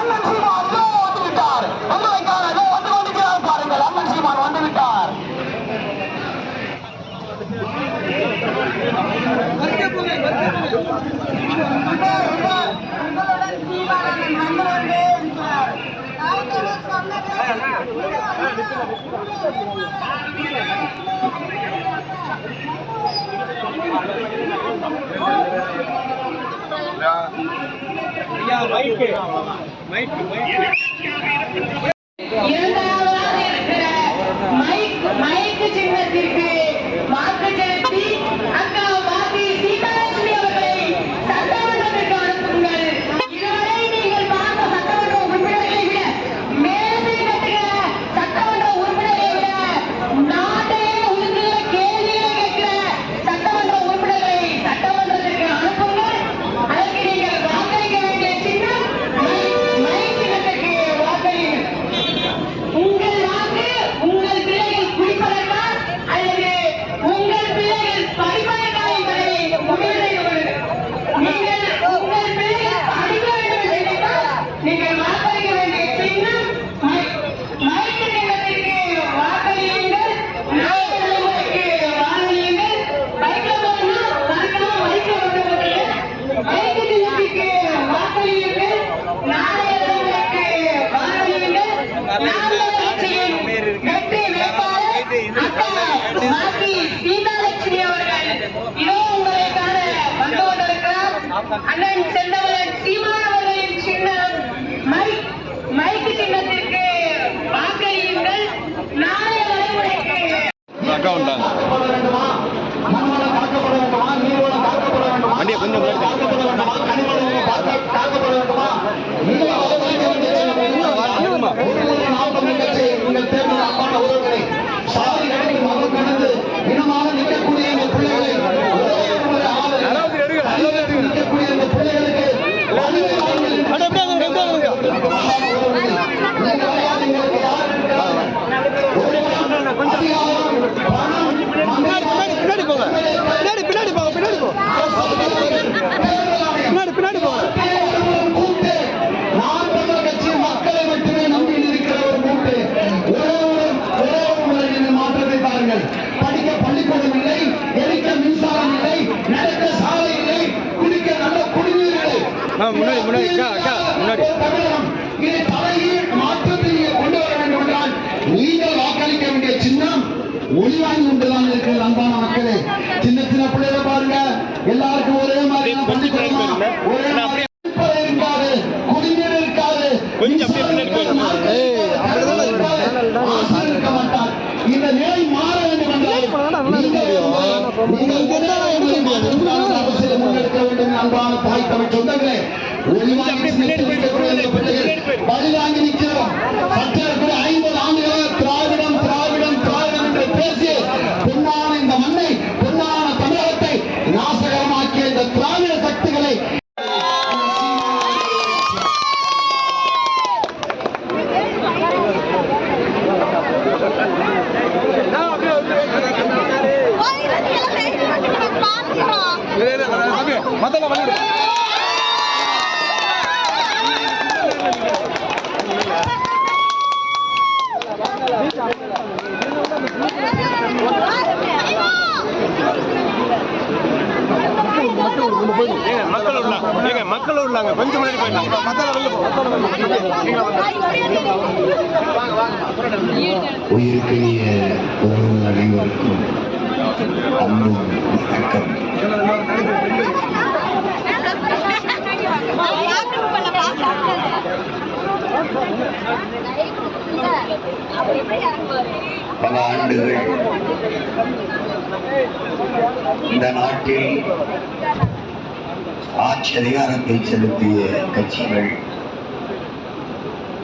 அண்ணன் சீமான் இதோ வந்து விட்டார் உங்களுக்கான இதோ வந்து கொண்டிருக்கிறார் பாருங்கள். அண்ணன் சீமான் வந்து விட்டார் வந்து கொண்டே இருக்கிறார் நாயகனே அண்ணன் செந்தவரன் சீமான் அவர்களின் சின்னம். மைக் மைக்கு சின்னத்திற்கு வாக்களியுங்கள். நாளைய தலைமுறைக்கு அக்கா வந்துட்டாங்க பின்னாடி போங்க பின்னாடி பின்னாடி போங்க பின்னாடி போங்க பின்னாடி பின்னாடி போங்க படிக்க பள்ளிக்கூடம் இல்லை எரிக்க மின்சாரம் இல்லை நடக்க சாலை இல்லை குடிக்க நல்ல குடிநீர் இல்லை முன்னாடி, முன்னாடி, முன்னாடி. தமிழகம் இதை தலையில் மாற்றத்தை நீங்கள் கொண்டு வர வேண்டும் என்றால் நீங்கள் வாக்களிக்க வேண்டிய சின்னம் ஒளிவாங்கி கொண்டுதான் இருக்கிறது அன்பான மக்களே. சின்ன சின்ன பிள்ளைகளை பாருங்க. எல்லாருக்கும் ஒரே மாதிரி கொஞ்சம். ஒரே மாதிரி இருக்காது குடிநீர் இருக்காது. இருக்க மாட்டார். இந்த நிலை மாற வேண்டும் என்றால் அன்பான தாய் தமிழ் சொந்தங்களே. ஒளிவாங்கி மத்தல வலிடு மக்கள் உள்ளாங்க கொஞ்சம் முன்னாடி போயிட்டாங்க மத்தல வெளில போ உயிருக்கினிய உறவுகள் அனைவருக்கும் அன்பும் வணக்கம் பல ஆண்டுகள் இந்த நாட்டில் ஆட்சி அதிகாரத்தை செலுத்திய கட்சிகள்